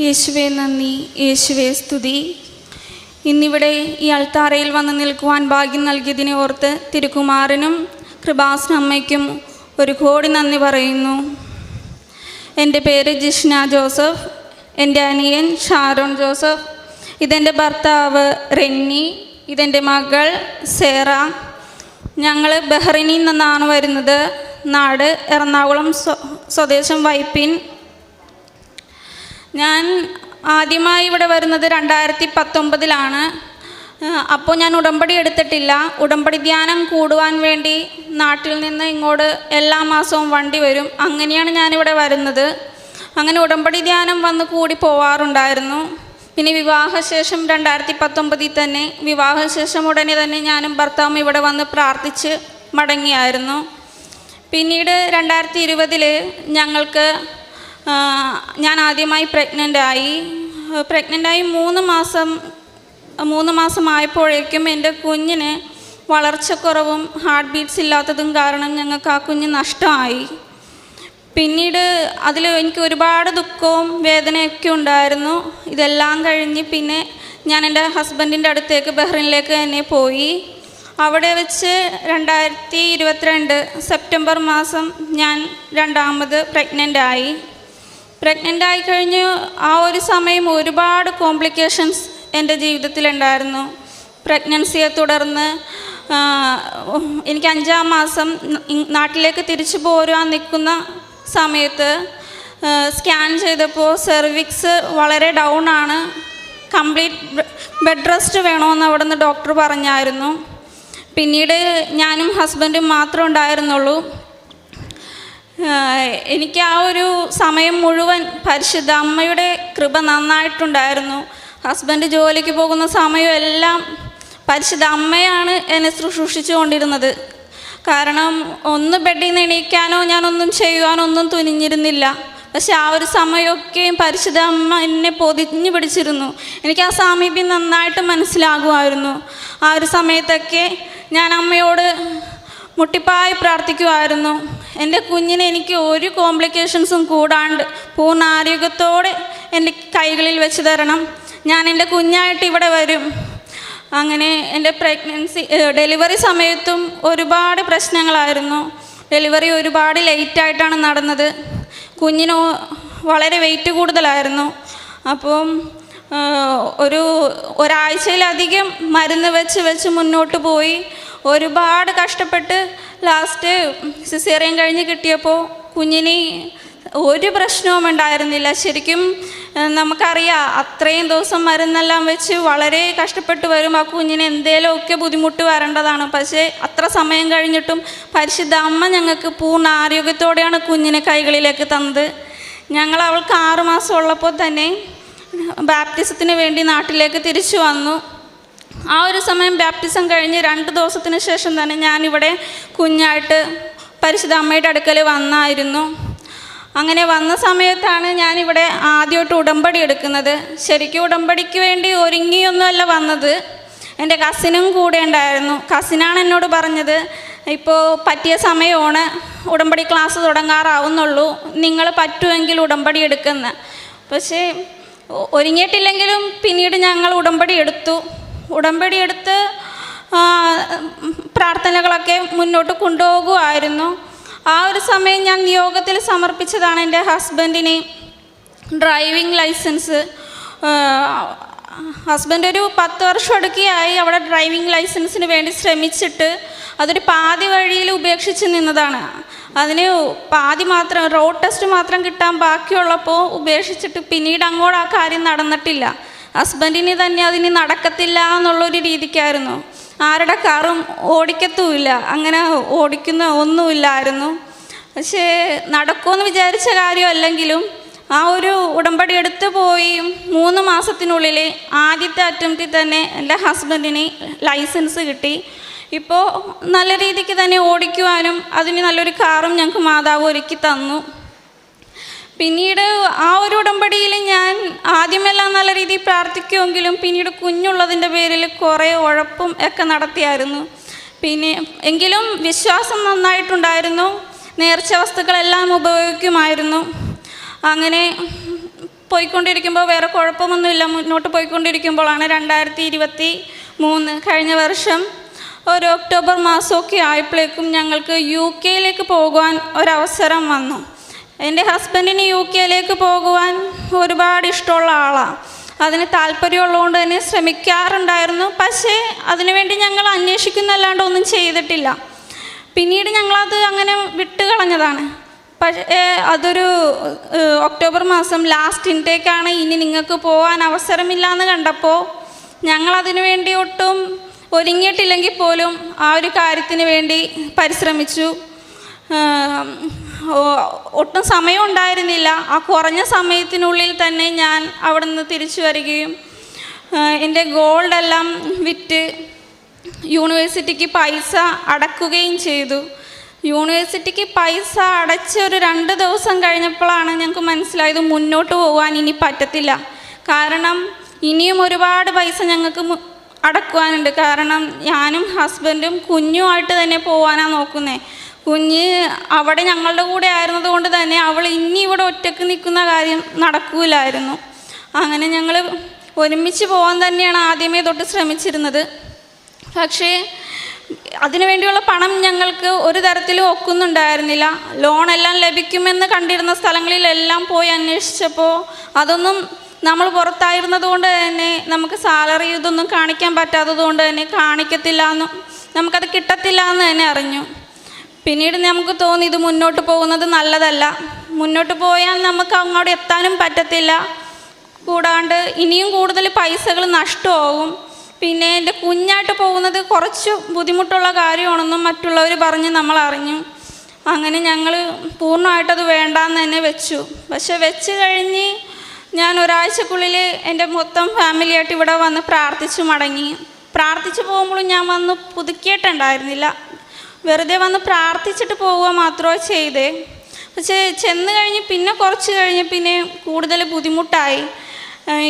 യേശുവെ നന്ദി. യേശുവെ സ്തുതി. ഇന്നിവിടെ ഈ അൾത്താറയിൽ വന്ന് നിൽക്കുവാൻ ഭാഗ്യം നൽകിയതിനെ ഓർത്ത് തിരുകുമാറിനും കൃപാസന അമ്മയ്ക്കും ഒരു കോടി നന്ദി പറയുന്നു. എന്റെ പേര് ജിഷ്ന ജോസഫ്. എന്റെ അനിയൻ ഷാരോൺ ജോസഫ്. ഇതെന്റെ ഭർത്താവ് റെന്നി. ഇതെന്റെ മകൾ സേറ. ഞങ്ങൾ ബഹ്റിനിൽ നിന്നാണ് വരുന്നത്. നാട് എറണാകുളം സ്വ സ്വദേശം വൈപ്പിൻ. ഞാൻ ആദ്യമായി ഇവിടെ വരുന്നത് രണ്ടായിരത്തി പത്തൊമ്പതിലാണ് അപ്പോൾ ഞാൻ ഉടമ്പടി എടുത്തിട്ടില്ല. ഉടമ്പടി ധ്യാനം കൂടുവാൻ വേണ്ടി നാട്ടിൽ നിന്ന് ഇങ്ങോട്ട് എല്ലാ മാസവും വണ്ടി വരും. അങ്ങനെയാണ് ഞാനിവിടെ വരുന്നത്. അങ്ങനെ ഉടമ്പടി ധ്യാനം വന്ന് കൂടി പോവാറുണ്ടായിരുന്നു. പിന്നെ വിവാഹശേഷം രണ്ടായിരത്തി പത്തൊമ്പതിൽ തന്നെ വിവാഹശേഷം ഉടനെ തന്നെ ഞാനും ഭർത്താവും ഇവിടെ വന്ന് പ്രാർത്ഥിച്ച് മടങ്ങിയായിരുന്നു. പിന്നീട് രണ്ടായിരത്തി ഇരുപതിൽ ഞങ്ങൾക്ക് ഞാൻ ആദ്യമായി പ്രഗ്നന്റായി പ്രഗ്നന്റായി മൂന്ന് മാസം മൂന്ന് മാസമായപ്പോഴേക്കും എന്റെ കുഞ്ഞിന് വളർച്ചക്കുറവും ഹാർട്ട് ബീറ്റ്സ് ഇല്ലാത്തതും കാരണം ഞങ്ങൾക്ക് ആ കുഞ്ഞ് നഷ്ടമായി. പിന്നീട് അതിൽ എനിക്ക് ഒരുപാട് ദുഃഖവും വേദനയൊക്കെ ഉണ്ടായിരുന്നു. ഇതെല്ലാം കഴിഞ്ഞ് പിന്നെ ഞാൻ എന്റെ ഹസ്ബൻഡിന്റെ അടുത്തേക്ക് ബഹ്റിനിലേക്ക് തന്നെ പോയി. അവിടെ വെച്ച് രണ്ടായിരത്തി ഇരുപത്തിരണ്ട് സെപ്റ്റംബർ മാസം ഞാൻ രണ്ടാമത് പ്രഗ്നന്റ് ആയി. പ്രഗ്നന്റ് ആയി ആ ഒരു സമയം ഒരുപാട് കോംപ്ലിക്കേഷൻസ് എന്റെ ജീവിതത്തിലുണ്ടായിരുന്നു. പ്രഗ്നൻസിയെ തുടർന്ന് എനിക്ക് അഞ്ചാം മാസം നാട്ടിലേക്ക് തിരിച്ചു പോരുവാൻ നിൽക്കുന്ന സമയത്ത് സ്കാൻ ചെയ്തപ്പോൾ സെർവിക്സ് വളരെ ഡൗൺ ആണ്. കംപ്ലീറ്റ് ബെഡ് റെസ്റ്റ് വേണമെന്ന് അവിടെ നിന്ന് ഡോക്ടർ പറഞ്ഞായിരുന്നു. പിന്നീട് ഞാനും ഹസ്ബൻഡും മാത്രമേ ഉണ്ടായിരുന്നുള്ളൂ. എനിക്ക് ആ ഒരു സമയം മുഴുവൻ പരിശുദ്ധ അമ്മയുടെ കൃപ നന്നായിട്ടുണ്ടായിരുന്നു. ഹസ്ബൻഡ് ജോലിക്ക് പോകുന്ന സമയമെല്ലാം പരിശുദ്ധ അമ്മയാണ് എന്നെ ശുശ്രൂഷിച്ചു കൊണ്ടിരുന്നത്. കാരണം ഒന്ന് ബെഡിൽ നിന്ന് എണീക്കാനോ ഞാനൊന്നും ചെയ്യുവാനോ ഒന്നും തുനിഞ്ഞിരുന്നില്ല. പക്ഷെ ആ ഒരു സമയമൊക്കെയും പരിശുദ്ധ അമ്മ എന്നെ പൊതിഞ്ഞു പിടിച്ചിരുന്നു. എനിക്ക് ആ സാമീപ്യം നന്നായിട്ട് മനസ്സിലാകുമായിരുന്നു. ആ ഒരു സമയത്തൊക്കെ ഞാൻ അമ്മയോട് മുട്ടിപ്പായി പ്രാർത്ഥിക്കുമായിരുന്നു എന്റെ കുഞ്ഞിനെ എനിക്ക് ഒരു കോംപ്ലിക്കേഷൻസും കൂടാണ്ട് പൂർണ ആരോഗ്യത്തോടെ എന്റെ കൈകളിൽ വെച്ച് തരണം. ഞാൻ എന്റെ കുഞ്ഞായിട്ട് ഇവിടെ വരും. അങ്ങനെ എന്റെ പ്രഗ്നൻസി ഡെലിവറി സമയത്തും ഒരുപാട് പ്രശ്നങ്ങളായിരുന്നു. ഡെലിവറി ഒരുപാട് ലേറ്റായിട്ടാണ് നടന്നത്. കുഞ്ഞിന് വളരെ വെയിറ്റ് കൂടുതലായിരുന്നു. അപ്പം ഒരു ഒരാഴ്ചയിലധികം മരുന്ന് വെച്ച് വെച്ച് മുന്നോട്ട് പോയി. ഒരുപാട് കഷ്ടപ്പെട്ട് ലാസ്റ്റ് സിസേറിയൻ കഴിഞ്ഞ് കിട്ടിയപ്പോൾ കുഞ്ഞിന് ഒരു പ്രശ്നവും ഉണ്ടായിരുന്നില്ല. ശരിക്കും നമുക്കറിയാം അത്രയും ദിവസം മരുന്നെല്ലാം വെച്ച് വളരെ കഷ്ടപ്പെട്ട് വരും. ആ കുഞ്ഞിന് എന്തേലുമൊക്കെ ബുദ്ധിമുട്ട് വരേണ്ടതാണ്. പക്ഷേ അത്ര സമയം കഴിഞ്ഞിട്ടും പരിശുദ്ധ അമ്മ ഞങ്ങൾക്ക് പൂർണ ആരോഗ്യത്തോടെയാണ് കുഞ്ഞിനെ കൈകളിലേക്ക് തന്നത്. ഞങ്ങൾ അവൾക്ക് ആറുമാസം ഉള്ളപ്പോൾ തന്നെ ബാപ്റ്റിസത്തിന് വേണ്ടി നാട്ടിലേക്ക് തിരിച്ചു വന്നു. ആ ഒരു സമയം ബാപ്റ്റിസം കഴിഞ്ഞ് രണ്ട് ദിവസത്തിന് ശേഷം തന്നെ ഞാനിവിടെ കുഞ്ഞായിട്ട് പരിശുദ്ധ അമ്മയുടെ അടുക്കൽ വന്നായിരുന്നു. അങ്ങനെ വന്ന സമയത്താണ് ഞാനിവിടെ ആദ്യമായിട്ട് ഉടമ്പടി എടുക്കുന്നത്. ശരിക്കും ഉടമ്പടിക്ക് വേണ്ടി ഒരുങ്ങിയൊന്നുമല്ല വന്നത്. എന്റെ കസിനും കൂടെ ഉണ്ടായിരുന്നു. കസിനാണ് എന്നോട് പറഞ്ഞത് ഇപ്പോൾ പറ്റിയ സമയമാണ്. ഉടമ്പടി ക്ലാസ് തുടങ്ങാറാവുന്നുള്ളൂ. നിങ്ങൾ പറ്റുമെങ്കിൽ ഉടമ്പടി എടുക്കുന്ന പക്ഷേ ഒരുങ്ങിയിട്ടില്ലെങ്കിലും പിന്നീട് ഞങ്ങൾ ഉടമ്പടി എടുത്തു. ഉടമ്പടി എടുത്ത് പ്രാർത്ഥനകളൊക്കെ മുന്നോട്ട് കൊണ്ടുപോകുമായിരുന്നു ആ ഒരു സമയം ഞാൻ നിയോഗത്തിൽ സമർപ്പിച്ചതാണ് എന്റെ ഹസ്ബൻഡിന് ഡ്രൈവിംഗ് ലൈസൻസ്. ഹസ്ബൻഡ് ഒരു പത്ത് വർഷം അടുക്കിയായി അവിടെ ഡ്രൈവിംഗ് ലൈസൻസിന് വേണ്ടി ശ്രമിച്ചിട്ട് അതൊരു പാതി വഴിയിൽ ഉപേക്ഷിച്ച് നിന്നതാണ്. അതിന് പാതി മാത്രം റോഡ് ടെസ്റ്റ് മാത്രം കിട്ടാൻ ബാക്കിയുള്ളപ്പോൾ ഉപേക്ഷിച്ചിട്ട് പിന്നീട് അങ്ങോട്ട് ആ കാര്യം നടന്നിട്ടില്ല. ഹസ്ബൻഡിന് തന്നെ അതിന് നടക്കത്തില്ല എന്നുള്ളൊരു രീതിക്കായിരുന്നു. ആരുടെ കാറും ഓടിക്കത്തുമില്ല. അങ്ങനെ ഓടിക്കുന്ന ഒന്നുമില്ലായിരുന്നു. പക്ഷേ നടക്കുമെന്ന് വിചാരിച്ച കാര്യമല്ലെങ്കിലും ആ ഒരു ഉടമ്പടി എടുത്തു പോയി മൂന്ന് മാസത്തിനുള്ളിൽ ആദ്യത്തെ അറ്റംപ്റ്റിൽ തന്നെ എന്റെ ഹസ്ബൻഡിന് ലൈസൻസ് കിട്ടി. ഇപ്പോൾ നല്ല രീതിക്ക് തന്നെ ഓടിക്കുവാനും അതിന് നല്ലൊരു കാറും ഞങ്ങൾക്ക് മാതാവ് ഒരുക്കി തന്നു. പിന്നീട് ആ ഒരു ഉടമ്പടിയിൽ ഞാൻ ആദ്യമെല്ലാം നല്ല രീതിയിൽ പ്രാർത്ഥിക്കുമെങ്കിലും പിന്നീട് കുഞ്ഞുള്ളതിന്റെ പേരിൽ കുറേ ഉഴപ്പും ഒക്കെ നടത്തിയായിരുന്നു. പിന്നെ എങ്കിലും വിശ്വാസം നന്നായിട്ടുണ്ടായിരുന്നു. നേർച്ച വസ്തുക്കളെല്ലാം ഉപയോഗിക്കുമായിരുന്നു. അങ്ങനെ പോയിക്കൊണ്ടിരിക്കുമ്പോൾ വേറെ കുഴപ്പമൊന്നുമില്ല. മുന്നോട്ട് പോയിക്കൊണ്ടിരിക്കുമ്പോഴാണ് രണ്ടായിരത്തി ഇരുപത്തി മൂന്ന് കഴിഞ്ഞ വർഷം ഒരു ഒക്ടോബർ മാസമൊക്കെ ആയപ്പോഴേക്കും ഞങ്ങൾക്ക് യു കെയിലേക്ക് പോകുവാൻ ഒരവസരം വന്നു. എന്റെ ഹസ്ബൻഡിന് യു കെയിലേക്ക് പോകുവാൻ ഒരുപാട് ഇഷ്ടമുള്ള ആളാണ് അതിന് താല്പര്യമുള്ളതുകൊണ്ട് തന്നെ ശ്രമിക്കാറുണ്ടായിരുന്നു. പക്ഷേ അതിനുവേണ്ടി ഞങ്ങൾ അന്വേഷിക്കുന്നല്ലാണ്ട് ഒന്നും ചെയ്തിട്ടില്ല. പിന്നീട് ഞങ്ങളത് അങ്ങനെ വിട്ട് കളഞ്ഞതാണ് പക്ഷേ അതൊരു ഒക്ടോബർ മാസം ലാസ്റ്റ് ഇൻടേക്കാണ് ഇനി നിങ്ങൾക്ക് പോകാൻ അവസരമില്ല എന്ന് കണ്ടപ്പോൾ ഞങ്ങളതിനു വേണ്ടി ഒട്ടും ഒരുങ്ങിയിട്ടില്ലെങ്കിൽ പോലും ആ ഒരു കാര്യത്തിന് വേണ്ടി പരിശ്രമിച്ചു. ഒട്ടും സമയം ഉണ്ടായിരുന്നില്ല. ആ കുറഞ്ഞ സമയത്തിനുള്ളിൽ തന്നെ ഞാൻ അവിടെ നിന്ന് തിരിച്ചു വരികയും എന്റെ ഗോൾഡെല്ലാം വിറ്റ് യൂണിവേഴ്സിറ്റിക്ക് പൈസ അടക്കുകയും ചെയ്തു. യൂണിവേഴ്സിറ്റിക്ക് പൈസ അടച്ച് ഒരു രണ്ട് ദിവസം കഴിഞ്ഞപ്പോഴാണ് ഞങ്ങൾക്ക് മനസ്സിലായത് മുന്നോട്ട് പോകാൻ ഇനി പറ്റത്തില്ല. കാരണം ഇനിയും ഒരുപാട് പൈസ ഞങ്ങൾക്ക് അടക്കുവാനുണ്ട്. കാരണം ഞാനും ഹസ്ബൻഡും കുഞ്ഞുമായിട്ട് തന്നെ പോകാനാണ് നോക്കുന്നത് കുഞ്ഞ് അവിടെ ഞങ്ങളുടെ കൂടെ ആയിരുന്നതുകൊണ്ട് തന്നെ അവൾ ഇനി ഇവിടെ ഒറ്റയ്ക്ക് നിൽക്കുന്ന കാര്യം നടക്കൂലായിരുന്നു. അങ്ങനെ ഞങ്ങൾ ഒരുമിച്ച് പോകാൻ തന്നെയാണ് ആദ്യമേ തൊട്ട് ശ്രമിച്ചിരുന്നത്. പക്ഷേ അതിനുവേണ്ടിയുള്ള പണം ഞങ്ങൾക്ക് ഒരു തരത്തിലും ഒക്കുന്നുണ്ടായിരുന്നില്ല. ലോണെല്ലാം ലഭിക്കുമെന്ന് കണ്ടിരുന്ന സ്ഥലങ്ങളിലെല്ലാം പോയി അന്വേഷിച്ചപ്പോൾ അതൊന്നും നമ്മൾ പുറത്തായിരുന്നത് കൊണ്ട് തന്നെ നമുക്ക് സാലറി ഇതൊന്നും കാണിക്കാൻ പറ്റാത്തത് കൊണ്ട് തന്നെ കാണിക്കത്തില്ല എന്നും നമുക്കത് കിട്ടത്തില്ല എന്ന് തന്നെ അറിഞ്ഞു. പിന്നീട് നമുക്ക് തോന്നി ഇത് മുന്നോട്ട് പോകുന്നത് നല്ലതല്ല. മുന്നോട്ട് പോയാൽ നമുക്ക് അങ്ങോട്ട് എത്താനും പറ്റത്തില്ല. കൂടാണ്ട് ഇനിയും കൂടുതൽ പൈസകൾ നഷ്ടമാവും. പിന്നെ എന്റെ കുഞ്ഞായിട്ട് പോകുന്നത് കുറച്ച് ബുദ്ധിമുട്ടുള്ള കാര്യമാണെന്നും മറ്റുള്ളവർ പറഞ്ഞ് നമ്മൾ അറിഞ്ഞു. അങ്ങനെ ഞങ്ങൾ പൂർണമായിട്ടത് വേണ്ടാന്ന് തന്നെ വെച്ചു. പക്ഷെ വെച്ച് കഴിഞ്ഞ് ഞാൻ ഒരാഴ്ചക്കുള്ളിൽ എന്റെ മൊത്തം ഫാമിലിയായിട്ട് ഇവിടെ വന്ന് പ്രാർത്ഥിച്ചു മടങ്ങി. പ്രാർത്ഥിച്ചു പോകുമ്പോഴും ഞാൻ വന്ന് പുതുക്കിയിട്ടുണ്ടായിരുന്നില്ല. വെറുതെ വന്ന് പ്രാർത്ഥിച്ചിട്ട് പോവുക മാത്രമേ ചെയ്തേ. പക്ഷേ ചെന്ന് കഴിഞ്ഞ് പിന്നെ കുറച്ച് കഴിഞ്ഞ് പിന്നെ കൂടുതൽ ബുദ്ധിമുട്ടായി.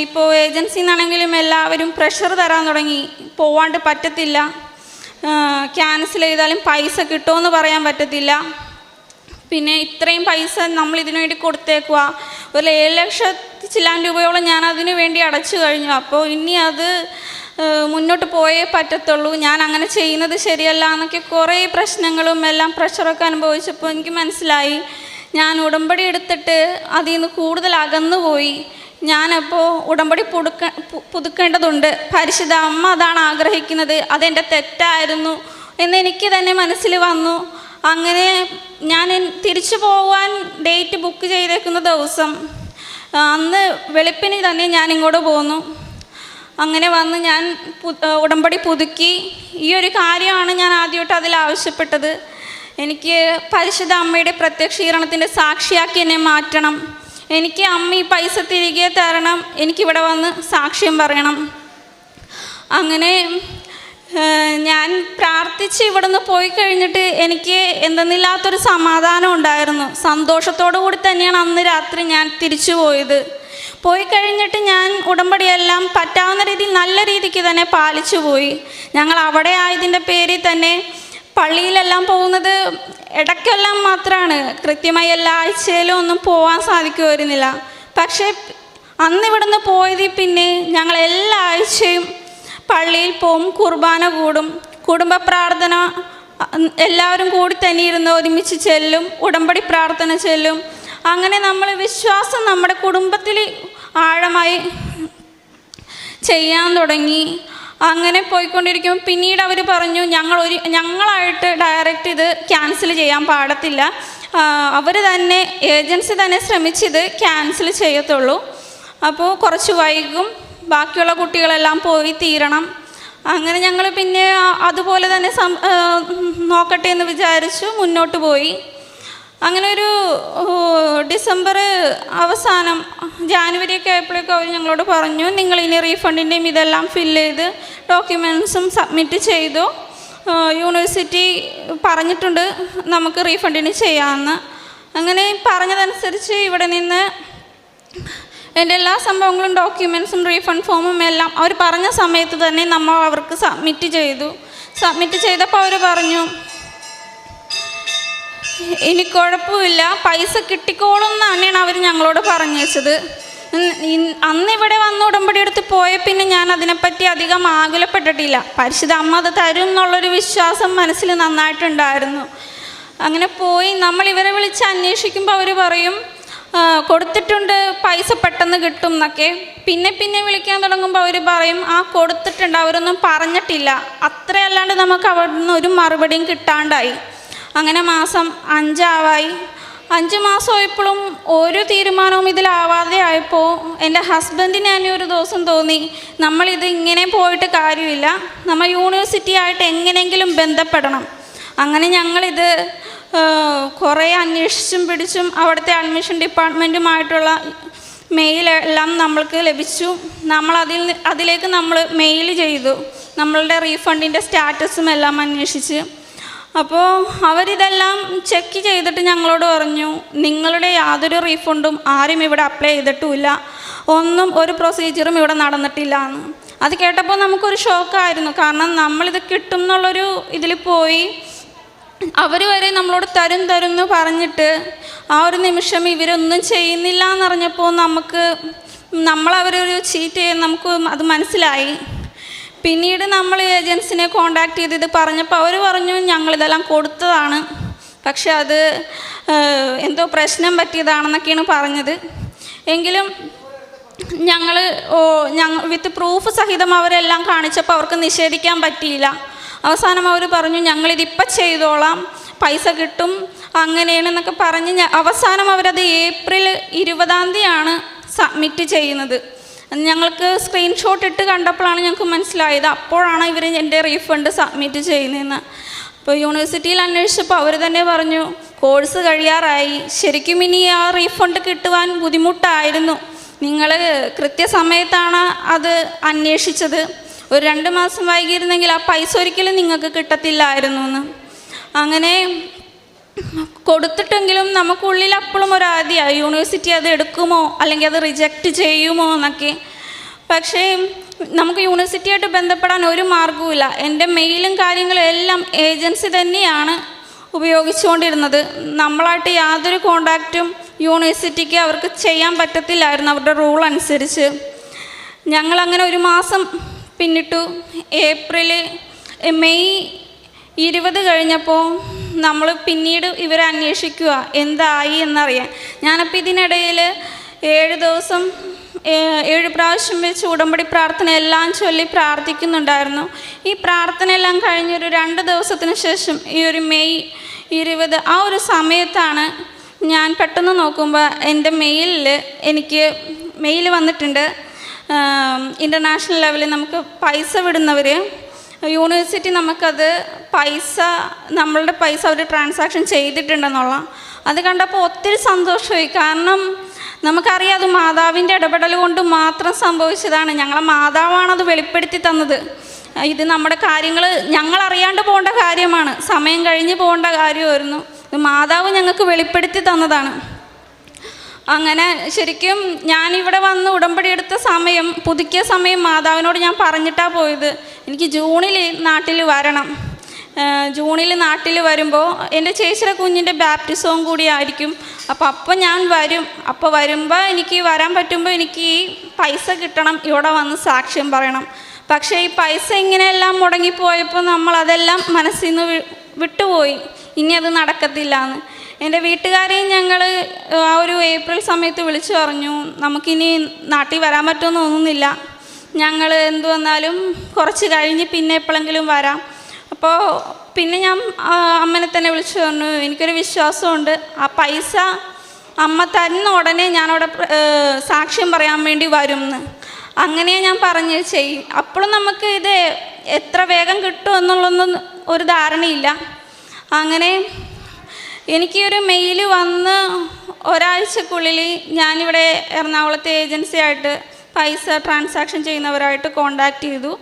ഇപ്പോൾ ഏജൻസിയിൽ നിന്നാണെങ്കിലും എല്ലാവരും പ്രഷർ തരാൻ തുടങ്ങി. പോവാണ്ട് പറ്റത്തില്ല. ക്യാൻസൽ ചെയ്താലും പൈസ കിട്ടുമെന്ന് പറയാൻ പറ്റത്തില്ല. പിന്നെ ഇത്രയും പൈസ നമ്മൾ ഇതിനു വേണ്ടി കൊടുത്തേക്കുക ഒരു ഏഴ് ലക്ഷത്തി ചില്ലാൻ രൂപയോളം ഞാൻ അതിനു വേണ്ടി അടച്ചു കഴിഞ്ഞു. അപ്പോൾ ഇനി അത് മുന്നോട്ട് പോയേ പറ്റത്തുള്ളൂ. ഞാൻ അങ്ങനെ ചെയ്യുന്നത് ശരിയല്ല എന്നൊക്കെ കുറേ പ്രശ്നങ്ങളും എല്ലാം പ്രഷറൊക്കെ അനുഭവിച്ചപ്പോൾ എനിക്ക് മനസ്സിലായി. ഞാൻ ഉടമ്പടി എടുത്തിട്ട് അതിൽ നിന്ന് കൂടുതൽ അകന്നു പോയി. ഞാനപ്പോൾ ഉടമ്പടി പുതുക്ക പുതുക്കേണ്ടതുണ്ട്. പരിശുദ്ധ അമ്മ അതാണ് ആഗ്രഹിക്കുന്നത്. അതെന്റെ തെറ്റായിരുന്നു എന്ന് എനിക്ക് തന്നെ മനസ്സിൽ വന്നു. അങ്ങനെ ഞാൻ തിരിച്ചു പോകാൻ ഡേറ്റ് ബുക്ക് ചെയ്തേക്കുന്ന ദിവസം അന്ന് വെളുപ്പിന് തന്നെ ഞാൻ ഇങ്ങോട്ട് പോന്നു. അങ്ങനെ വന്ന് ഞാൻ ഉടമ്പടി പുതുക്കി. ഈ ഒരു കാര്യമാണ് ഞാൻ ആദ്യമായിട്ട് അതിൽ ആവശ്യപ്പെട്ടത്. എനിക്ക് പരിശുദ്ധ അമ്മയുടെ പ്രത്യക്ഷീകരണത്തിന്റെ സാക്ഷിയാക്കി എന്നെ മാറ്റണം. എനിക്ക് അമ്മ ഈ പൈസ തിരികെ തരണം. എനിക്കിവിടെ വന്ന് സാക്ഷ്യം പറയണം. അങ്ങനെ ഞാൻ പ്രാർത്ഥിച്ച് ഇവിടുന്ന് പോയി കഴിഞ്ഞിട്ട് എനിക്ക് എന്തെന്നില്ലാത്തൊരു സമാധാനം ഉണ്ടായിരുന്നു. സന്തോഷത്തോടു കൂടി തന്നെയാണ് അന്ന് രാത്രി ഞാൻ തിരിച്ചു പോയത്. പോയി കഴിഞ്ഞിട്ട് ഞാൻ ഉടമ്പടിയെല്ലാം പറ്റാവുന്ന രീതിയിൽ നല്ല രീതിക്ക് തന്നെ പാലിച്ചു പോയി. ഞങ്ങൾ അവിടെ ആയതിന്റെ പേരിൽ തന്നെ പള്ളിയിലെല്ലാം പോകുന്നത് ഇടയ്ക്കെല്ലാം മാത്രമാണ് കൃത്യമായി എല്ലാ ആഴ്ചയിലും ഒന്നും പോകാൻ സാധിക്കുമായിരുന്നില്ല. പക്ഷേ അന്ന് ഇവിടുന്ന് പോയതിൽ പിന്നെ ഞങ്ങൾ എല്ലാ ആഴ്ചയും പള്ളിയിൽ പോവും കുർബാന കൂടും. കുടുംബ പ്രാർത്ഥന എല്ലാവരും കൂടി തന്നെ ഇരുന്ന് ഒരുമിച്ച് ചെല്ലും ഉടമ്പടി പ്രാർത്ഥന ചെല്ലും. അങ്ങനെ നമ്മൾ വിശ്വാസം നമ്മുടെ കുടുംബത്തിൽ ആഴമായി ചെയ്യാൻ തുടങ്ങി. അങ്ങനെ പോയിക്കൊണ്ടിരിക്കുമ്പോൾ പിന്നീട് അവർ പറഞ്ഞു ഞങ്ങൾ ഒരു ഞങ്ങളായിട്ട് ഡയറക്റ്റ് ഇത് ക്യാൻസൽ ചെയ്യാൻ പാടത്തില്ല. അവർ തന്നെ ഏജൻസി തന്നെ ശ്രമിച്ചിത് ക്യാൻസൽ ചെയ്യത്തുള്ളൂ. അപ്പോൾ കുറച്ച് വൈകും ബാക്കിയുള്ള കുട്ടികളെല്ലാം പോയി തീരണം. അങ്ങനെ ഞങ്ങൾ പിന്നെ അതുപോലെ തന്നെ നോക്കട്ടെ എന്ന് വിചാരിച്ചു മുന്നോട്ട് പോയി. അങ്ങനെ ഒരു ഡിസംബർ അവസാനം ജാനുവരി ഒക്കെ ആയപ്പോഴേക്കും അവർ ഞങ്ങളോട് പറഞ്ഞു നിങ്ങൾ ഇനി റീഫണ്ടിന്റെയും ഇതെല്ലാം ഫില്ല് ചെയ്ത് ഡോക്യുമെൻസും സബ്മിറ്റ് ചെയ്തു. യൂണിവേഴ്സിറ്റി പറഞ്ഞിട്ടുണ്ട് നമുക്ക് റീഫണ്ടിന് ചെയ്യാമെന്ന്. അങ്ങനെ പറഞ്ഞതനുസരിച്ച് ഇവിടെ നിന്ന് എന്റെ എല്ലാ സംഭവങ്ങളും ഡോക്യുമെൻസും റീഫണ്ട് ഫോമും എല്ലാം അവർ പറഞ്ഞ സമയത്ത് തന്നെ നമ്മൾ അവർക്ക് സബ്മിറ്റ് ചെയ്തു. സബ്മിറ്റ് ചെയ്തപ്പോൾ അവർ പറഞ്ഞു ഇനി കുഴപ്പമില്ല. പൈസ കിട്ടിക്കോളും എന്ന് തന്നെയാണ് അവർ ഞങ്ങളോട് പറഞ്ഞു വെച്ചത് അന്ന് ഇവിടെ വന്ന് ഉടമ്പടി എടുത്ത് പോയ പിന്നെ ഞാൻ അതിനെപ്പറ്റി അധികം ആകുലപ്പെട്ടിട്ടില്ല. പരിശുദ്ധ അമ്മ അത് തരും എന്നുള്ളൊരു വിശ്വാസം മനസ്സിൽ നന്നായിട്ടുണ്ടായിരുന്നു. അങ്ങനെ പോയി. നമ്മൾ ഇവരെ വിളിച്ച് അന്വേഷിക്കുമ്പോൾ അവർ പറയും കൊടുത്തിട്ടുണ്ട് പൈസ പെട്ടെന്ന് കിട്ടും എന്നൊക്കെ. പിന്നെ പിന്നെ വിളിക്കാൻ തുടങ്ങുമ്പോൾ അവർ പറയും ആ കൊടുത്തിട്ടുണ്ട്. അവരൊന്നും പറഞ്ഞിട്ടില്ല. അത്രയല്ലാണ്ട് നമുക്ക് അവിടെ നിന്ന് ഒരു മറുപടിയും കിട്ടാണ്ടായി. അങ്ങനെ മാസം അഞ്ചാവായി. അഞ്ച് മാസമായപ്പോഴും ഒരു തീരുമാനവും ഇതിലാവാതെ ആയപ്പോൾ എന്റെ ഹസ്ബൻഡിന് തന്നെ ഒരു ദിവസം തോന്നി നമ്മളിത് ഇങ്ങനെ പോയിട്ട് കാര്യമില്ല. നമ്മൾ യൂണിവേഴ്സിറ്റി ആയിട്ട് എങ്ങനെയെങ്കിലും ബന്ധപ്പെടണം. അങ്ങനെ ഞങ്ങളിത് കുറേ അന്വേഷിച്ചും പിടിച്ചും അവിടുത്തെ അഡ്മിഷൻ ഡിപ്പാർട്ട്മെന്റുമായിട്ടുള്ള മെയിൽ എല്ലാം നമ്മൾക്ക് ലഭിച്ചു. നമ്മൾ അതിൽ അതിലേക്ക് നമ്മൾ മെയിൽ ചെയ്തു. നമ്മളുടെ റീഫണ്ടിന്റെ സ്റ്റാറ്റസും എല്ലാം അന്വേഷിച്ച്. അപ്പോൾ അവരിതെല്ലാം ചെക്ക് ചെയ്തിട്ട് ഞങ്ങളോട് പറഞ്ഞു നിങ്ങളുടെ യാതൊരു റീഫണ്ടും ആരും ഇവിടെ അപ്ലൈ ചെയ്തിട്ടുമില്ല. ഒന്നും ഒരു പ്രൊസീജിയറും ഇവിടെ നടന്നിട്ടില്ല. എന്ന് അത് കേട്ടപ്പോൾ നമുക്കൊരു ഷോക്കായിരുന്നു കാരണം നമ്മളിത് കിട്ടും എന്നുള്ളൊരു ഇതിൽ പോയി. അവർ വരെ നമ്മളോട് തരും തരും എന്ന് പറഞ്ഞിട്ട് ആ ഒരു നിമിഷം ഇവരൊന്നും ചെയ്യുന്നില്ല എന്നറിഞ്ഞപ്പോൾ നമുക്ക് നമ്മളവരൊരു ചീറ്റ് ചെയ്യാൻ നമുക്ക് അത് മനസ്സിലായി. പിന്നീട് നമ്മൾ ഏജൻസിനെ കോണ്ടാക്ട് ചെയ്ത് ഇത് പറഞ്ഞപ്പോൾ അവർ പറഞ്ഞു ഞങ്ങളിതെല്ലാം കൊടുത്തതാണ്. പക്ഷെ അത് എന്തോ പ്രശ്നം പറ്റിയതാണെന്നൊക്കെയാണ് പറഞ്ഞത്. എങ്കിലും ഞങ്ങൾ ഞങ്ങൾ വിത്ത് പ്രൂഫ് സഹിതം അവരെല്ലാം കാണിച്ചപ്പോൾ അവർക്ക് നിഷേധിക്കാൻ പറ്റിയില്ല. അവസാനം അവർ പറഞ്ഞു ഞങ്ങളിതിപ്പം ചെയ്തോളാം പൈസ കിട്ടും അങ്ങനെയാണെന്നൊക്കെ പറഞ്ഞ് അവസാനം അവരത് ഏപ്രിൽ ഇരുപതാം തീയതിയാണ് സബ്മിറ്റ് ചെയ്യുന്നത്. ഞങ്ങൾക്ക് സ്ക്രീൻഷോട്ട് ഇട്ട് കണ്ടപ്പോഴാണ് ഞങ്ങൾക്ക് മനസ്സിലായത്. അപ്പോഴാണ് ഇവർ എന്റെ റീഫണ്ട് സബ്മിറ്റ് ചെയ്യുന്നതെന്ന്. അപ്പോൾ യൂണിവേഴ്സിറ്റിയിൽ അന്വേഷിച്ചപ്പോൾ അവർ തന്നെ പറഞ്ഞു കോഴ്സ് കഴിയാറായി. ശരിക്കും ഇനി ആ റീഫണ്ട് കിട്ടുവാൻ ബുദ്ധിമുട്ടായിരുന്നു. നിങ്ങൾ കൃത്യസമയത്താണ് അത് അന്വേഷിച്ചത്. ഒരു രണ്ട് മാസം വൈകിയിരുന്നെങ്കിൽ ആ പൈസ ഒരിക്കലും നിങ്ങൾക്ക് കിട്ടത്തില്ലായിരുന്നു എന്ന്. അങ്ങനെ കൊടുത്തിട്ടെങ്കിലും നമുക്കുള്ളിൽ അപ്പോഴും ഒരു ആദ്യമായി യൂണിവേഴ്സിറ്റി അത് എടുക്കുമോ? അല്ലെങ്കിൽ അത് റിജക്റ്റ് ചെയ്യുമോ എന്നൊക്കെ. പക്ഷേ നമുക്ക് യൂണിവേഴ്സിറ്റിയായിട്ട് ബന്ധപ്പെടാൻ ഒരു മാർഗവുമില്ല എന്റെ മെയിലും കാര്യങ്ങളും എല്ലാം ഏജൻസി തന്നെയാണ് ഉപയോഗിച്ചുകൊണ്ടിരുന്നത്. നമ്മളായിട്ട് യാതൊരു കോണ്ടാക്റ്റും യൂണിവേഴ്സിറ്റിക്ക് അവർക്ക് ചെയ്യാൻ പറ്റത്തില്ലായിരുന്നു അവരുടെ റൂൾ അനുസരിച്ച്. ഞങ്ങളങ്ങനെ ഒരു മാസം പിന്നിട്ടു. ഏപ്രിൽ മെയ് ഇരുപത് കഴിഞ്ഞപ്പോൾ നമ്മൾ പിന്നീട് ഇവരെ അന്വേഷിക്കുക എന്തായി എന്നറിയാൻ. ഞാനപ്പോൾ ഇതിനിടയിൽ ഏഴ് ദിവസം ഏഴ് പ്രാവശ്യം വെച്ച് ഉടമ്പടി പ്രാർത്ഥന എല്ലാം ചൊല്ലി പ്രാർത്ഥിക്കുന്നുണ്ടായിരുന്നു. ഈ പ്രാർത്ഥന എല്ലാം കഴിഞ്ഞൊരു രണ്ട് ദിവസത്തിന് ശേഷം ഈ ഒരു മെയ് ഇരുപത് ആ ഒരു സമയത്താണ് ഞാൻ പെട്ടെന്ന് നോക്കുമ്പോൾ എന്റെ മെയിലിൽ എനിക്ക് മെയിൽ വന്നിട്ടുണ്ട്. ഇന്റർനാഷണൽ ലെവലിൽ നമുക്ക് പൈസ വിടുന്നവർ യൂണിവേഴ്സിറ്റി നമുക്കത് പൈസ നമ്മളുടെ പൈസ അവർ ട്രാൻസാക്ഷൻ ചെയ്തിട്ടുണ്ടെന്നുള്ള അത് കണ്ടപ്പോൾ ഒത്തിരി സന്തോഷമായി. കാരണം നമുക്കറിയാം അത് മാതാവിന്റെ ഇടപെടൽ കൊണ്ട് മാത്രം സംഭവിച്ചതാണ്. ഞങ്ങളെ മാതാവാണത് വെളിപ്പെടുത്തി തന്നത്. ഇത് നമ്മുടെ കാര്യങ്ങൾ ഞങ്ങൾ അറിയാണ്ട് പോകേണ്ട കാര്യമാണ്. സമയം കഴിഞ്ഞ് പോകേണ്ട കാര്യമായിരുന്നു. ഇത് മാതാവ് ഞങ്ങൾക്ക് വെളിപ്പെടുത്തി തന്നതാണ്. അങ്ങനെ ശരിക്കും ഞാൻ ഇവിടെ വന്ന് ഉടമ്പടി എടുത്ത സമയം പുതുക്കിയ സമയം മാതാവിനോട് ഞാൻ പറഞ്ഞിട്ടാണ് പോയത്. എനിക്ക് ജൂണിൽ നാട്ടിൽ വരണം. ജൂണിൽ നാട്ടിൽ വരുമ്പോൾ എന്റെ ചേച്ചിയുടെ കുഞ്ഞിന്റെ ബാപ്റ്റിസവും കൂടി ആയിരിക്കും. അപ്പോൾ അപ്പോൾ ഞാൻ വരും. അപ്പോൾ വരുമ്പോൾ എനിക്ക് വരാൻ പറ്റുമ്പോൾ എനിക്ക് ഈ പൈസ കിട്ടണം. ഇവിടെ വന്ന് സാക്ഷ്യം പറയണം. പക്ഷേ ഈ പൈസ ഇങ്ങനെയെല്ലാം മുടങ്ങിപ്പോയപ്പോൾ നമ്മൾ അതെല്ലാം മനസ്സിൽ നിന്ന് വിട്ടുപോയി. ഇനി അത് നടക്കത്തില്ല എന്ന് എന്റെ വീട്ടുകാരെയും ഞങ്ങൾ ആ ഒരു ഏപ്രിൽ സമയത്ത് വിളിച്ചു പറഞ്ഞു നമുക്കിനി നാട്ടിൽ വരാൻ പറ്റുമെന്ന് തോന്നുന്നില്ല. ഞങ്ങൾ എന്തു വന്നാലും കുറച്ച് കഴിഞ്ഞ് പിന്നെ എപ്പോഴെങ്കിലും വരാം. അപ്പോൾ പിന്നെ ഞാൻ അമ്മനെ തന്നെ വിളിച്ചു പറഞ്ഞു എനിക്കൊരു വിശ്വാസമുണ്ട്. ആ പൈസ അമ്മ തരുന്ന ഉടനെ ഞാനവിടെ സാക്ഷ്യം പറയാൻ വേണ്ടി വരും എന്ന് അങ്ങനെ ഞാൻ പറഞ്ഞ് ചെയ്യും അപ്പോഴും നമുക്ക് ഇത് എത്ര വേഗം കിട്ടും എന്നുള്ളൊന്നും ഒരു ധാരണയില്ല. അങ്ങനെ എനിക്ക് ഒരു മെയിൽ വന്ന് ഒരാഴ്ചക്കുള്ളിൽ ഞാനിവിടെ എറണാകുളത്തെ ഏജൻസി ആയിട്ട് പൈസ ട്രാൻസാക്ഷൻ ചെയ്യുന്നവരായിട്ട് കോണ്ടാക്ട് ചെയ്തു.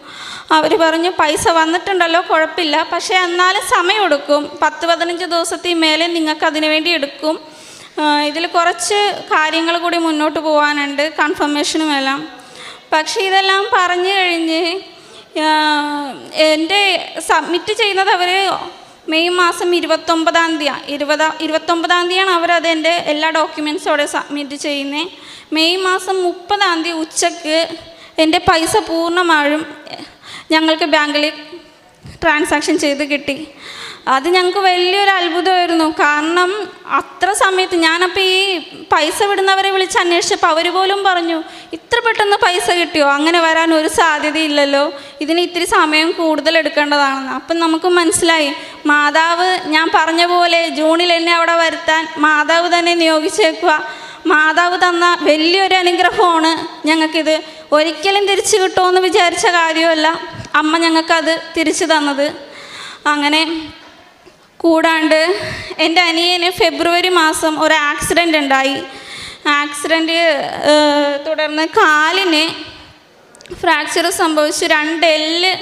അവർ പറഞ്ഞു പൈസ വന്നിട്ടുണ്ടല്ലോ കുഴപ്പമില്ല. പക്ഷേ എന്നാലും സമയം എടുക്കും. പത്ത് പതിനഞ്ച് ദിവസത്തിൽ മേലെ നിങ്ങൾക്ക് അതിനു വേണ്ടി എടുക്കും. ഇതിൽ കുറച്ച് കാര്യങ്ങൾ കൂടി മുന്നോട്ട് പോകാനുണ്ട് കൺഫർമേഷനും എല്ലാം. പക്ഷേ ഇതെല്ലാം പറഞ്ഞു കഴിഞ്ഞ് എന്റെ സബ്മിറ്റ് ചെയ്യുന്നത് അവർ മെയ് മാസം ഇരുപത്തൊമ്പതാം തീയതി ഇരുപത് ഇരുപത്തൊമ്പതാം തീയതിയാണ് അവരത് എന്റെ എല്ലാ ഡോക്യുമെൻസും അവിടെ സബ്മിറ്റ് ചെയ്യുന്നത് മെയ് മാസം മുപ്പതാം തീയതി ഉച്ചയ്ക്ക് എന്റെ പൈസ പൂർണമായും ഞങ്ങൾക്ക് ബാങ്കിൽ ട്രാൻസാക്ഷൻ ചെയ്ത് കിട്ടി. അത് ഞങ്ങൾക്ക് വലിയൊരു അത്ഭുതമായിരുന്നു. കാരണം അത്ര സമയത്ത് ഞാനപ്പോൾ ഈ പൈസ വിടുന്നവരെ വിളിച്ച് അന്വേഷിച്ചപ്പോൾ അവർ പോലും പറഞ്ഞു ഇത്ര പെട്ടെന്ന് പൈസ കിട്ടിയോ? അങ്ങനെ വരാൻ ഒരു സാധ്യതയില്ലല്ലോ. ഇതിന് ഇത്തിരി സമയം കൂടുതൽ എടുക്കേണ്ടതാണെന്ന്. അപ്പം നമുക്ക് മനസ്സിലായി മാതാവ് ഞാൻ പറഞ്ഞ പോലെ ജൂണിൽ എന്നെ അവിടെ വരുത്താൻ മാതാവ് തന്നെ നിയോഗിച്ചേക്കുക മാതാവ് തന്ന വലിയൊരു അനുഗ്രഹമാണ് ഞങ്ങൾക്കിത്. ഒരിക്കലും തിരിച്ചു കിട്ടുമെന്ന് വിചാരിച്ച കാര്യമല്ല അമ്മ ഞങ്ങൾക്കത് തിരിച്ചു തന്നത്. അങ്ങനെ കൂടാണ്ട് എന്റെ അനിയന് ഫെബ്രുവരി മാസം ഒരു ആക്സിഡന്റ് ഉണ്ടായി. ആക്സിഡന്റ് തുടർന്ന് കാലിന് ഫ്രാക്ചർ സംഭവിച്ചു. രണ്ട് എല്ല്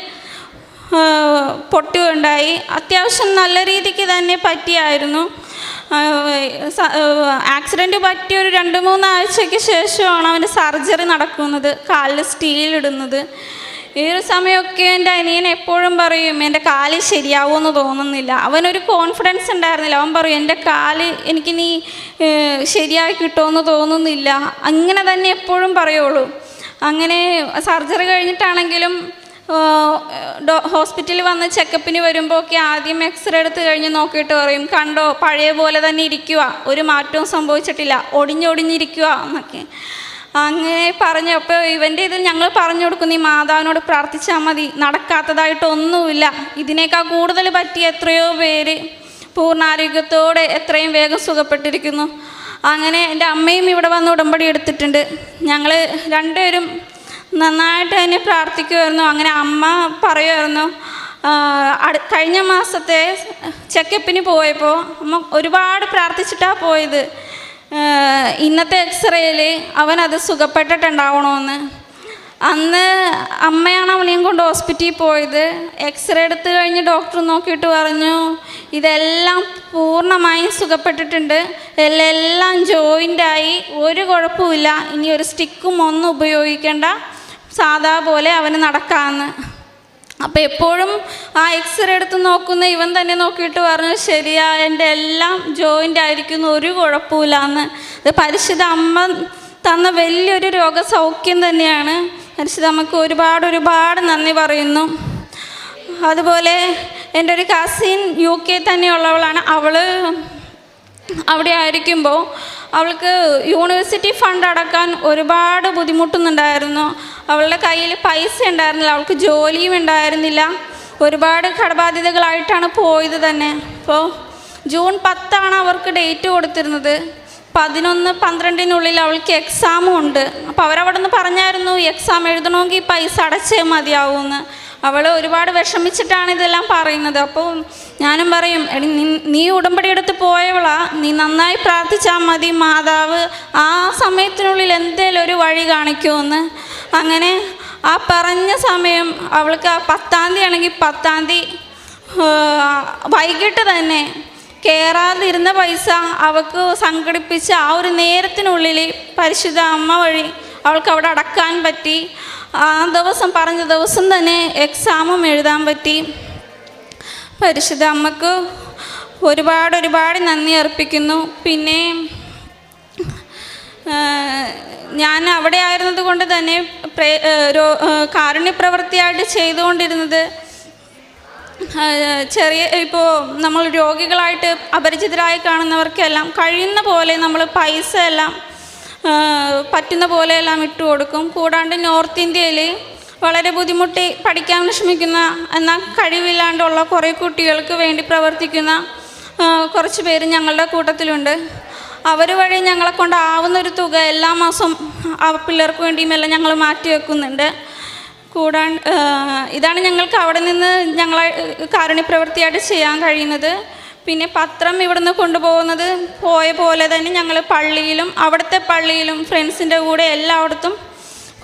പൊട്ടുകയുണ്ടായി അത്യാവശ്യം നല്ല രീതിക്ക് തന്നെ പറ്റിയായിരുന്നു. ആക്സിഡന്റ് പറ്റിയ ഒരു രണ്ട് മൂന്ന് ആഴ്ചയ്ക്ക് ശേഷമാണ് അവന് സർജറി നടക്കുന്നത്. കാലിൽ സ്റ്റീൽ ഇടുന്നത്. ഈ ഒരു സമയമൊക്കെ എന്റെ അനിയൻ എപ്പോഴും പറയും എന്റെ കാൽ ശരിയാവുമെന്ന് തോന്നുന്നില്ല. അവനൊരു കോൺഫിഡൻസ് ഉണ്ടായിരുന്നില്ല. അവൻ പറയും എന്റെ കാൽ എനിക്ക് നീ ശരിയാക്കി കിട്ടുമെന്ന് തോന്നുന്നില്ല. അങ്ങനെ തന്നെ എപ്പോഴും പറയുള്ളൂ. അങ്ങനെ സർജറി കഴിഞ്ഞിട്ടാണെങ്കിലും ഹോസ്പിറ്റലിൽ വന്ന് ചെക്കപ്പിന് വരുമ്പോൾ ഒക്കെ ആദ്യം എക്സ്റേ എടുത്ത് കഴിഞ്ഞ് നോക്കിയിട്ട് പറയും കണ്ടോ പഴയ പോലെ തന്നെ ഇരിക്കുക ഒരു മാറ്റവും സംഭവിച്ചിട്ടില്ല. ഒടിഞ്ഞൊടിഞ്ഞിരിക്കുക എന്നൊക്കെ. അങ്ങനെ പറഞ്ഞപ്പോൾ ഇവന്റെ ഇതിൽ ഞങ്ങൾ പറഞ്ഞു കൊടുക്കും നീ മാതാവിനോട് പ്രാർത്ഥിച്ചാൽ മതി. നടക്കാത്തതായിട്ടൊന്നുമില്ല. ഇതിനേക്കാൾ കൂടുതൽ പറ്റിയ എത്രയോ പേര് പൂർണാരോഗ്യത്തോടെ എത്രയും വേഗം സുഖപ്പെട്ടിരിക്കുന്നു. അങ്ങനെ എന്റെ അമ്മയും ഇവിടെ വന്ന് ഉടമ്പടി എടുത്തിട്ടുണ്ട്. ഞങ്ങൾ രണ്ടുപേരും നന്നായിട്ട് തന്നെ പ്രാർത്ഥിക്കുമായിരുന്നു അങ്ങനെ അമ്മ പറയുമായിരുന്നു കഴിഞ്ഞ മാസത്തെ ചെക്കപ്പിന് പോയപ്പോൾ അമ്മ ഒരുപാട് പ്രാർത്ഥിച്ചിട്ടാണ് പോയത്. ഇന്നത്തെ എക്സ്റേയിൽ അവനത് സുഖപ്പെട്ടിട്ടുണ്ടാവണമെന്ന് അന്ന് അമ്മയാണ് അവനെയും കൊണ്ട് ഹോസ്പിറ്റലിൽ പോയത്. എക്സ്റേ എടുത്തു കഴിഞ്ഞ് ഡോക്ടർ നോക്കിയിട്ട് പറഞ്ഞു ഇതെല്ലാം പൂർണമായും സുഖപ്പെട്ടിട്ടുണ്ട്. എല്ലാം ജോയിന്റായി ഒരു കുഴപ്പമില്ല ഇനി ഒരു സ്റ്റിക്കും ഒന്നും ഉപയോഗിക്കേണ്ട. സാധാ പോലെ അവന് നടക്കാമെന്ന് അപ്പോൾ എപ്പോഴും ആ എക്സ്റേ എടുത്ത് നോക്കുന്ന ഇവൻ തന്നെ നോക്കിയിട്ട് പറഞ്ഞു ശരിയാ എന്റെ എല്ലാം ജോയിന്റ് ആയിരിക്കുന്നു ഒരു കുഴപ്പമില്ല എന്ന് ഇത് പരിശുദ്ധ അമ്മ തന്ന വലിയൊരു രോഗസൗഖ്യം തന്നെയാണ്. പരിശുദ്ധ അമ്മയ്ക്ക് ഒരുപാട് ഒരുപാട് നന്ദി പറയുന്നു. അതുപോലെ എന്റെ ഒരു കസിൻ യു കെ തന്നെയുള്ളവളാണ്. അവൾ അവിടെ ആയിരിക്കുമ്പോൾ അവൾക്ക് യൂണിവേഴ്സിറ്റി ഫണ്ട് അടക്കാൻ ഒരുപാട് ബുദ്ധിമുട്ടുന്നുണ്ടായിരുന്നു. അവളുടെ കയ്യിൽ പൈസ ഉണ്ടായിരുന്നില്ല അവൾക്ക് ജോലിയും ഉണ്ടായിരുന്നില്ല. ഒരുപാട് കടബാധ്യതകളായിട്ടാണ് പോയത് തന്നെ. അപ്പോൾ ജൂൺ പത്താണ് അവർക്ക് ഡേറ്റ് കൊടുത്തിരുന്നത്. പതിനൊന്ന് പന്ത്രണ്ടിനുള്ളിൽ അവൾക്ക് എക്സാമും ഉണ്ട്. അപ്പോൾ അവരവിടെ നിന്ന് പറഞ്ഞായിരുന്നു എക്സാം എഴുതണമെങ്കിൽ പൈസ അടച്ചേ മതിയാവുമെന്ന് അവൾ ഒരുപാട് വിഷമിച്ചിട്ടാണ് ഇതെല്ലാം പറയുന്നത്. അപ്പോൾ ഞാനും പറയും എടി നീ ഉടമ്പടി എടുത്ത് പോയവളാ. നീ നന്നായി പ്രാർത്ഥിച്ചാൽ മതി മാതാവ്. ആ സമയത്തിനുള്ളിൽ എന്തേലും ഒരു വഴി കാണിക്കുമെന്ന് അങ്ങനെ ആ പറഞ്ഞ സമയം അവൾക്ക് ആ പത്താം തീയതി ആണെങ്കിൽ പത്താം തീയതി വൈകിട്ട് തന്നെ കയറാതിരുന്ന പൈസ അവൾക്ക് സംഘടിപ്പിച്ച് ആ ഒരു നേരത്തിനുള്ളിൽ പരിശുദ്ധ അമ്മ വഴി അവൾക്ക് അവിടെ അടക്കാൻ പറ്റി. ആ ദിവസം പറഞ്ഞ ദിവസം തന്നെ എക്സാമും എഴുതാൻ പറ്റി. പരിശുദ്ധ അമ്മയ്ക്ക് ഒരുപാട് ഒരുപാട് നന്ദി അർപ്പിക്കുന്നു. പിന്നെ ഞാൻ അവിടെ ആയിരുന്നത് കൊണ്ട് തന്നെ കാരുണ്യപ്രവൃത്തിയായിട്ട് ചെയ്തുകൊണ്ടിരുന്നത്. ചെറിയ ഇപ്പോൾ നമ്മൾ രോഗികളായിട്ട് അപരിചിതരായി കാണുന്നവർക്കെല്ലാം കഴിയുന്ന പോലെ നമ്മൾ പൈസ എല്ലാം പറ്റുന്ന പോലെയെല്ലാം ഇട്ട് കൊടുക്കും. കൂടാണ്ട് നോർത്ത് ഇന്ത്യയിൽ വളരെ ബുദ്ധിമുട്ടി പഠിക്കാൻ വിഷമിക്കുന്ന എന്നാൽ കഴിവില്ലാണ്ടുള്ള കുറേ കുട്ടികൾക്ക് വേണ്ടി പ്രവർത്തിക്കുന്ന കുറച്ച് പേര് ഞങ്ങളുടെ കൂട്ടത്തിലുണ്ട്. അവർ വഴി ഞങ്ങളെ കൊണ്ടാവുന്ന ഒരു തുക എല്ലാ മാസം ആ പിള്ളേർക്ക് വേണ്ടിയുമെല്ലാം ഞങ്ങൾ മാറ്റി വെക്കുന്നുണ്ട്. കൂടാൻ ഇതാണ് ഞങ്ങൾക്ക് അവിടെ നിന്ന് ഞങ്ങളെ കാരുണ്യപ്രവൃത്തിയായിട്ട് ചെയ്യാൻ കഴിയുന്നത്. പിന്നെ പത്രം ഇവിടുന്ന് കൊണ്ടുപോകുന്നത് പോയ പോലെ തന്നെ ഞങ്ങൾ പള്ളിയിലും അവിടുത്തെ പള്ളിയിലും ഫ്രണ്ട്സിന്റെ കൂടെ എല്ലായിടത്തും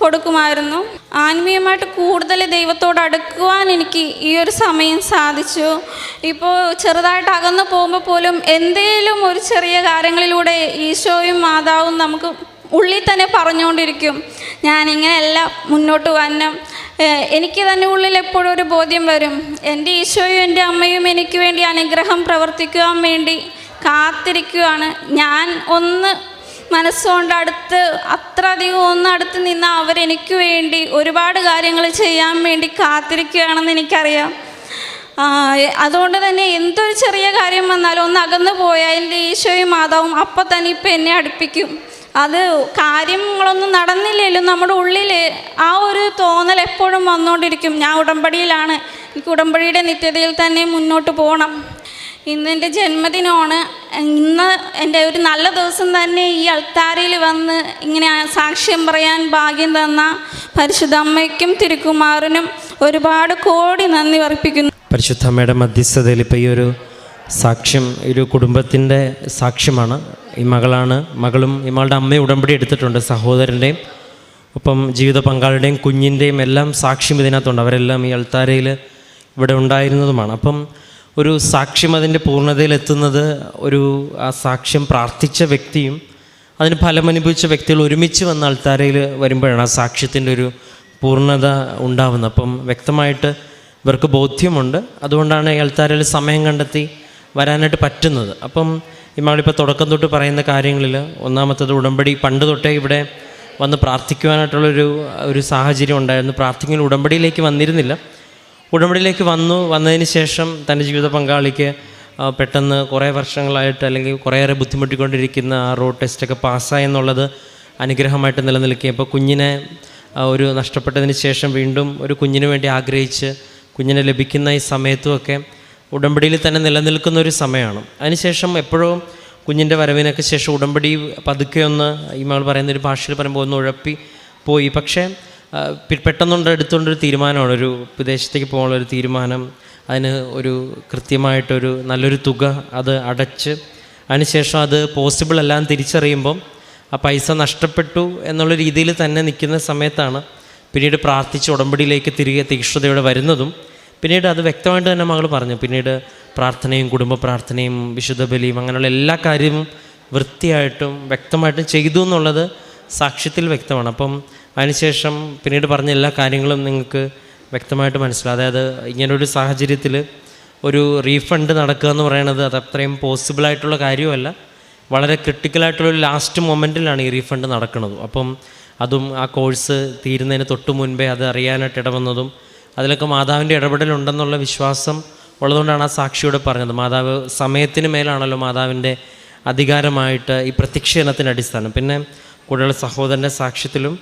കൊടുക്കുമായിരുന്നു. ആത്മീയമായിട്ട് കൂടുതൽ ദൈവത്തോട് അടുക്കുവാൻ എനിക്ക് ഈ ഒരു സമയം സാധിച്ചു. ഇപ്പോൾ ചെറുതായിട്ട് അകന്നു പോകുമ്പോൾ പോലും എന്തേലും ഒരു ചെറിയ കാര്യങ്ങളിലൂടെ ഈശോയും മാതാവും നമുക്ക് ഉള്ളിൽ തന്നെ പറഞ്ഞുകൊണ്ടിരിക്കും. ഞാനിങ്ങനെയല്ല മുന്നോട്ട് വരണം. എനിക്ക് തന്നെ ഉള്ളിൽ എപ്പോഴും ഒരു ബോധ്യം വരും. എന്റെ ഈശോയും എന്റെ അമ്മയും എനിക്ക് വേണ്ടി അനുഗ്രഹം പ്രവർത്തിക്കുവാൻ വേണ്ടി കാത്തിരിക്കുകയാണ് ഞാൻ ഒന്ന് മനസ്സുകൊണ്ട് അടുത്ത് അത്ര അധികം ഒന്ന് അടുത്ത് നിന്ന് അവരെനിക്ക് വേണ്ടി ഒരുപാട് കാര്യങ്ങൾ ചെയ്യാൻ വേണ്ടി കാത്തിരിക്കുകയാണെന്ന് എനിക്കറിയാം. അതുകൊണ്ട് തന്നെ എന്തൊരു ചെറിയ കാര്യം വന്നാലും ഒന്ന് അകന്നു പോയാൽ എന്റെ ഈശോയും മാതാവും അപ്പം തന്നെ ഇപ്പം എന്നെ അടുപ്പിക്കും. അത് കാര്യങ്ങളൊന്നും നടന്നില്ലെങ്കിലും നമ്മുടെ ഉള്ളിൽ ആ ഒരു തോന്നൽ എപ്പോഴും വന്നുകൊണ്ടിരിക്കും ഞാൻ ഉടമ്പടിയിലാണ്. എനിക്ക് ഉടമ്പടിയുടെ നിത്യതയിൽ തന്നെ മുന്നോട്ട് പോകണം ഇന്ന് എന്റെ ജന്മദിനമാണ്. ഇന്ന് എന്റെ ഒരു നല്ല ദിവസം തന്നെ ഈ അൾത്താരയിൽ വന്ന് ഇങ്ങനെ സാക്ഷ്യം പറയാൻ ഭാഗ്യം തന്ന പരിശുദ്ധമ്മയ്ക്കും തിരുക്കുമാറിനും ഒരുപാട് കോടി നന്ദി അർപ്പിക്കുന്നു. പരിശുദ്ധമ്മയുടെ മധ്യസ്ഥതയിൽ ഇപ്പോൾ ഈ ഒരു സാക്ഷ്യം ഒരു കുടുംബത്തിന്റെ സാക്ഷ്യമാണ്. ഈ മകളാണ്. മകളും ഇമാളുടെ അമ്മയും ഉടമ്പടി എടുത്തിട്ടുണ്ട്. സഹോദരന്റെയും ഒപ്പം ജീവിത പങ്കാളിയുടെയും കുഞ്ഞിന്റെയും എല്ലാം സാക്ഷ്യം ഇതിനകത്തുണ്ട്. അവരെല്ലാം ഈ അൾത്താരയിൽ ഇവിടെ ഉണ്ടായിരുന്നതുമാണ്. അപ്പം ഒരു സാക്ഷ്യം അതിന്റെ പൂർണതയിലെത്തുന്നത് ഒരു ആ സാക്ഷ്യം പ്രാർത്ഥിച്ച വ്യക്തിയും അതിന് ഫലമനുഭവിച്ച വ്യക്തികൾ ഒരുമിച്ച് വന്ന അൾത്താരയിൽ വരുമ്പോഴാണ് ആ സാക്ഷ്യത്തിന്റെ ഒരു പൂർണത ഉണ്ടാവുന്നത്. അപ്പം വ്യക്തമായിട്ട് ഇവർക്ക് ബോധ്യമുണ്ട്. അതുകൊണ്ടാണ് ഈ അൾത്താരയിൽ സമയം കണ്ടെത്തി വരാനായിട്ട് പറ്റുന്നത്. അപ്പം ഈ മകളിപ്പോൾ തുടക്കം തൊട്ട് പറയുന്ന കാര്യങ്ങളിൽ ഒന്നാമത്തത് ഉടമ്പടി പണ്ട് തൊട്ടേ ഇവിടെ വന്ന് പ്രാർത്ഥിക്കുവാനായിട്ടുള്ളൊരു ഒരു സാഹചര്യം ഉണ്ടായിരുന്നു. പ്രാർത്ഥിക്കുന്ന ഉടമ്പടിയിലേക്ക് വന്നിരുന്നില്ല. ഉടമ്പടിയിലേക്ക് വന്നു വന്നതിന് ശേഷം തന്റെ ജീവിത പങ്കാളിക്ക് പെട്ടെന്ന് കുറേ വർഷങ്ങളായിട്ട് അല്ലെങ്കിൽ കുറേയേറെ ബുദ്ധിമുട്ടിക്കൊണ്ടിരിക്കുന്ന ആ റോഡ് ടെസ്റ്റൊക്കെ പാസ്സായി എന്നുള്ളത് അനുഗ്രഹമായിട്ട് നിലനിൽക്കുകയപ്പോൾ കുഞ്ഞിനെ ഒരു നഷ്ടപ്പെട്ടതിന് ശേഷം വീണ്ടും ഒരു കുഞ്ഞിന് വേണ്ടി ആഗ്രഹിച്ച് കുഞ്ഞിനെ ലഭിക്കുന്ന ഈ സമയത്തുമൊക്കെ ഉടമ്പടിയിൽ തന്നെ നിലനിൽക്കുന്ന ഒരു സമയമാണ്. അതിനുശേഷം എപ്പോഴും കുഞ്ഞിന്റെ വരവിനൊക്കെ ശേഷം ഉടമ്പടി പതുക്കെ ഒന്ന് ഈ മകൾ പറയുന്ന ഒരു ഭാഷയിൽ പറയുമ്പോൾ ഒന്ന് ഉഴപ്പി പോയി. പക്ഷേ പെട്ടെന്നുണ്ട് എടുത്തുകൊണ്ടൊരു തീരുമാനമാണ്. ഒരു വിദേശത്തേക്ക് പോകാനുള്ള ഒരു തീരുമാനം അതിന് ഒരു കൃത്യമായിട്ടൊരു നല്ലൊരു തുക അത് അടച്ച് അതിനുശേഷം അത് പോസിബിൾ എല്ലാം തിരിച്ചറിയുമ്പം ആ പൈസ നഷ്ടപ്പെട്ടു എന്നുള്ള രീതിയിൽ തന്നെ നിൽക്കുന്ന സമയത്താണ് പിന്നീട് പ്രാർത്ഥിച്ച് ഉടമ്പടിയിലേക്ക് തിരികെ തീക്ഷ്ണതയോടെ വരുന്നതും പിന്നീട് അത് വ്യക്തമായിട്ട് തന്നെ മകൾ പറഞ്ഞു. പിന്നീട് പ്രാർത്ഥനയും കുടുംബ പ്രാർത്ഥനയും വിശുദ്ധ ബലിയും അങ്ങനെയുള്ള എല്ലാ കാര്യവും വൃത്തിയായിട്ടും വ്യക്തമായിട്ടും ചെയ്തു എന്നുള്ളത് സാക്ഷ്യത്തിൽ വ്യക്തമാണ്. അപ്പം അതിനുശേഷം പിന്നീട് പറഞ്ഞ എല്ലാ കാര്യങ്ങളും നിങ്ങൾക്ക് വ്യക്തമായിട്ട് മനസ്സിലാവും. അതായത് ഇങ്ങനൊരു സാഹചര്യത്തിൽ ഒരു റീഫണ്ട് നടക്കുക എന്ന് പറയുന്നത് അത് അത്രയും പോസിബിളായിട്ടുള്ള കാര്യമല്ല വളരെ ക്രിട്ടിക്കലായിട്ടുള്ള ഒരു ലാസ്റ്റ് മൊമെന്റിലാണ് ഈ റീഫണ്ട് നടക്കുന്നത് അപ്പം അതും ആ കോഴ്സ് തീരുന്നതിന് തൊട്ട് മുൻപേ അത് അറിയാനായിട്ട് ഇടവന്നതും അതിലൊക്കെ മാതാവിന്റെ ഇടപെടലുണ്ടെന്നുള്ള വിശ്വാസം ഉള്ളതുകൊണ്ടാണ് ആ സാക്ഷിയോട് പറഞ്ഞത്. മാതാവ് സമയത്തിന് മേലാണല്ലോ മാതാവിന്റെ അധികാരമായിട്ട് ഈ പ്രത്യക്ഷീകരണത്തിന്റെ അടിസ്ഥാനം. പിന്നെ കൂടുതൽ സഹോദരന്റെ സാക്ഷ്യത്തിലും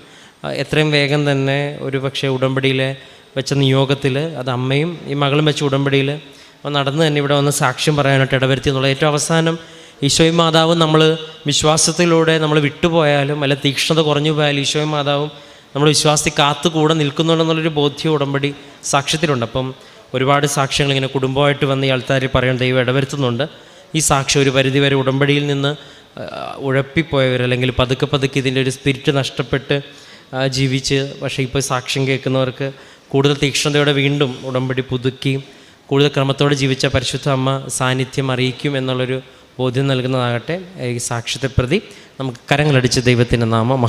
എത്രയും വേഗം തന്നെ ഒരു പക്ഷേ ഉടമ്പടിയിലെ വെച്ച നിയോഗത്തിൽ അത് അമ്മയും ഈ മകളും വെച്ച ഉടമ്പടിയിൽ നടന്ന് തന്നെ ഇവിടെ വന്ന് സാക്ഷ്യം പറയാനായിട്ട് ഇടവരുത്തി എന്നുള്ള ഏറ്റവും അവസാനം ഈശോയും മാതാവും നമ്മൾ വിശ്വാസത്തിലൂടെ നമ്മൾ വിട്ടുപോയാലും അല്ല തീക്ഷ്ണത കുറഞ്ഞു പോയാലും ഈശോയും മാതാവും നമ്മൾ വിശ്വാസത്തിൽ കാത്തു കൂടെ നിൽക്കുന്നുണ്ടെന്നുള്ളൊരു ബോധ്യം ഉടമ്പടി സാക്ഷ്യത്തിലുണ്ട്. അപ്പം ഒരുപാട് സാക്ഷ്യങ്ങൾ ഇങ്ങനെ കുടുംബമായിട്ട് വന്ന് ഈ ആൾക്കാർ പറയാൻ ദൈവം ഇടവരുത്തുന്നുണ്ട്. ഈ സാക്ഷ്യം ഒരു പരിധിവരെ ഉടമ്പടിയിൽ നിന്ന് ഉഴപ്പിപ്പോയവർ അല്ലെങ്കിൽ പതുക്കെ പതുക്കെ ഇതിന്റെ ഒരു സ്പിരിറ്റ് നഷ്ടപ്പെട്ട് ജീവിച്ച് പക്ഷേ ഇപ്പോൾ സാക്ഷ്യം കേൾക്കുന്നവർക്ക് കൂടുതൽ തീക്ഷ്ണതയോടെ വീണ്ടും ഉടമ്പടി പുതുക്കി കൂടുതൽ ക്രമത്തോടെ ജീവിച്ച പരിശുദ്ധ അമ്മ സാന്നിധ്യം അറിയിക്കും എന്നുള്ളൊരു ബോധ്യം നൽകുന്നതാകട്ടെ ഈ സാക്ഷ്യത്തെ പ്രതി. നമുക്ക് കരങ്ങളടിച്ച് ദൈവത്തിന്റെ നാമം മഹ